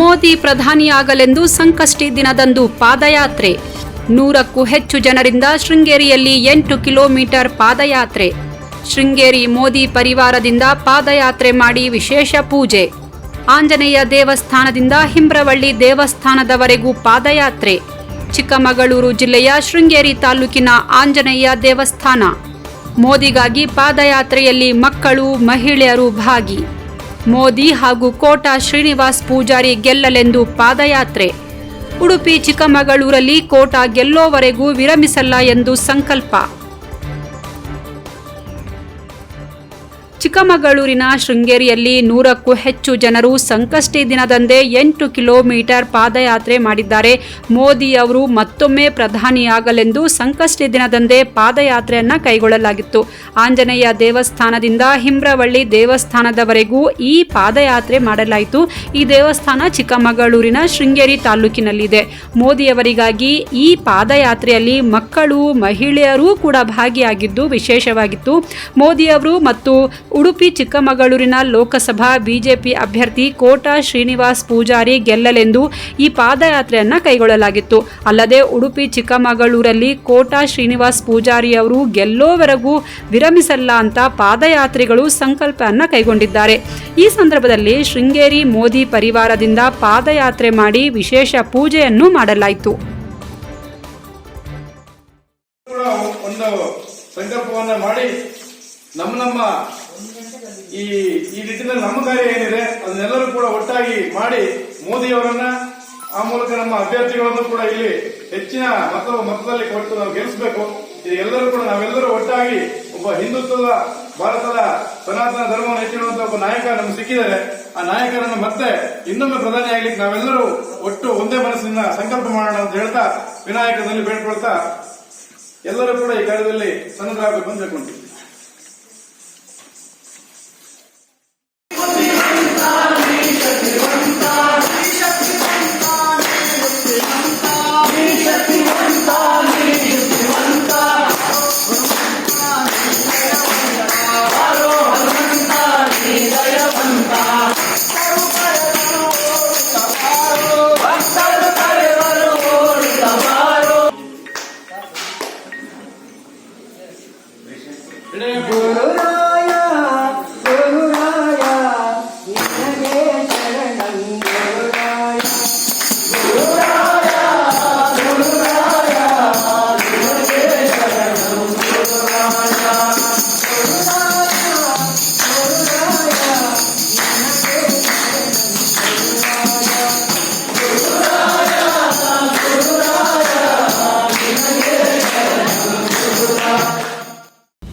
ಮೋದಿ ಪ್ರಧಾನಿಯಾಗಲೆಂದು ಸಂಕಷ್ಟಿ ದಿನದಂದು ಪಾದಯಾತ್ರೆ. ನೂರಕ್ಕೂ ಹೆಚ್ಚು ಜನರಿಂದ ಶೃಂಗೇರಿಯಲ್ಲಿ ಎಂಟು ಕಿಲೋಮೀಟರ್ ಪಾದಯಾತ್ರೆ. ಶೃಂಗೇರಿ ಮೋದಿ ಪರಿವಾರದಿಂದ ಪಾದಯಾತ್ರೆ ಮಾಡಿ ವಿಶೇಷ ಪೂಜೆ. ಆಂಜನೇಯ ದೇವಸ್ಥಾನದಿಂದ ಹಿಂಬ್ರವಳ್ಳಿ ದೇವಸ್ಥಾನದವರೆಗೂ ಪಾದಯಾತ್ರೆ. ಚಿಕ್ಕಮಗಳೂರು ಜಿಲ್ಲೆಯ ಶೃಂಗೇರಿ ತಾಲೂಕಿನ ಆಂಜನೇಯ ದೇವಸ್ಥಾನ. ಮೋದಿಗಾಗಿ ಪಾದಯಾತ್ರೆಯಲ್ಲಿ ಮಕ್ಕಳು, ಮಹಿಳೆಯರು ಭಾಗಿ. ಮೋದಿ ಹಾಗೂ ಕೋಟಾ ಶ್ರೀನಿವಾಸ್ ಪೂಜಾರಿ ಗೆಲ್ಲಲೆಂದು ಪಾದಯಾತ್ರೆ. ಉಡುಪಿ ಚಿಕ್ಕಮಗಳೂರಲ್ಲಿ ಕೋಟಾ ಗೆಲ್ಲೋವರೆಗೂ ವಿರಮಿಸಲ್ಲ ಎಂದು ಸಂಕಲ್ಪ. ಚಿಕ್ಕಮಗಳೂರಿನ ಶೃಂಗೇರಿಯಲ್ಲಿ ನೂರಕ್ಕೂ ಹೆಚ್ಚು ಜನರು ಸಂಕಷ್ಟಿ ದಿನದಂದೇ ಎಂಟು ಕಿಲೋಮೀಟರ್ ಪಾದಯಾತ್ರೆ ಮಾಡಿದ್ದಾರೆ. ಮೋದಿ ಅವರು ಮತ್ತೊಮ್ಮೆ ಪ್ರಧಾನಿಯಾಗಲೆಂದು ಸಂಕಷ್ಟಿ ದಿನದಂದೇ ಪಾದಯಾತ್ರೆಯನ್ನು ಕೈಗೊಳ್ಳಲಾಗಿತ್ತು. ಆಂಜನೇಯ ದೇವಸ್ಥಾನದಿಂದ ಹಿಮ್ರವಳ್ಳಿ ದೇವಸ್ಥಾನದವರೆಗೂ ಈ ಪಾದಯಾತ್ರೆ ಮಾಡಲಾಯಿತು. ಈ ದೇವಸ್ಥಾನ ಚಿಕ್ಕಮಗಳೂರಿನ ಶೃಂಗೇರಿ ತಾಲೂಕಿನಲ್ಲಿದೆ. ಮೋದಿಯವರಿಗಾಗಿ ಈ ಪಾದಯಾತ್ರೆಯಲ್ಲಿ ಮಕ್ಕಳು, ಮಹಿಳೆಯರೂ ಕೂಡ ಭಾಗಿಯಾಗಿದ್ದು ವಿಶೇಷವಾಗಿತ್ತು. ಮೋದಿಯವರು ಮತ್ತು ಉಡುಪಿ ಚಿಕ್ಕಮಗಳೂರಿನ ಲೋಕಸಭಾ ಬಿಜೆಪಿ ಅಭ್ಯರ್ಥಿ ಕೋಟಾ ಶ್ರೀನಿವಾಸ್ ಪೂಜಾರಿ ಗೆಲ್ಲಲೆಂದು ಈ ಪಾದಯಾತ್ರೆಯನ್ನು ಕೈಗೊಳ್ಳಲಾಗಿತ್ತು. ಅಲ್ಲದೆ ಉಡುಪಿ ಚಿಕ್ಕಮಗಳೂರಲ್ಲಿ ಕೋಟಾ ಶ್ರೀನಿವಾಸ್ ಪೂಜಾರಿ ಅವರು ಗೆಲ್ಲೋವರೆಗೂ ವಿರಮಿಸಲ್ಲ ಅಂತ ಪಾದಯಾತ್ರಿಗಳು ಸಂಕಲ್ಪವನ್ನು ಕೈಗೊಂಡಿದ್ದಾರೆ. ಈ ಸಂದರ್ಭದಲ್ಲಿ ಶೃಂಗೇರಿ ಮೋದಿ ಪರಿವಾರದಿಂದ ಪಾದಯಾತ್ರೆ ಮಾಡಿ ವಿಶೇಷ ಪೂಜೆಯನ್ನು ಮಾಡಲಾಯಿತು. ಸಂಕಲ್ಪವನ್ನ ಮಾಡಿ ನಮ್ಮ ನಮ್ಮ ಈ ಈ ನಿಟ್ಟಿನಲ್ಲಿ ನಮ್ಮ ಕಾರ್ಯ ಏನಿದೆ, ಅದನ್ನೆಲ್ಲರೂ ಕೂಡ ಒಟ್ಟಾಗಿ ಮಾಡಿ ಮೋದಿಯವರನ್ನ, ಆ ಮೂಲಕ ನಮ್ಮ ಅಭ್ಯರ್ಥಿಗಳನ್ನು ಕೂಡ ಇಲ್ಲಿ ಹೆಚ್ಚಿನ ಮತ ಮತದಲ್ಲಿ ಕೊಟ್ಟು ನಾವು ಗೆಲ್ಲಿಸಬೇಕು. ಎಲ್ಲರೂ ಕೂಡ ನಾವೆಲ್ಲರೂ ಒಟ್ಟಾಗಿ ಒಬ್ಬ ಹಿಂದುತ್ವದ, ಭಾರತದ ಸನಾತನ ಧರ್ಮವನ್ನು ಹೆಚ್ಚಿಡುವಂತಹ ಒಬ್ಬ ನಾಯಕ ನಮ್ಗೆ ಸಿಕ್ಕಿದ್ದಾರೆ. ಆ ನಾಯಕರನ್ನು ಮತ್ತೆ ಇನ್ನೊಮ್ಮೆ ಪ್ರಧಾನಿ ಆಗ್ಲಿಕ್ಕೆ ನಾವೆಲ್ಲರೂ ಒಟ್ಟು ಒಂದೇ ಮನಸ್ಸಿನ ಸಂಕಲ್ಪ ಮಾಡೋಣ ಅಂತ ಹೇಳ್ತಾ ವಿನಾಯಕದಲ್ಲಿ ಬೇಡ್ಕೊಳ್ತಾ ಎಲ್ಲರೂ ಕೂಡ ಈ ಕಾರ್ಯದಲ್ಲಿ ಸನ್ನದ್ಧರಾಗಬೇಕು ಅಂತ ಹೇಳ್ಕೊಂತೀವಿ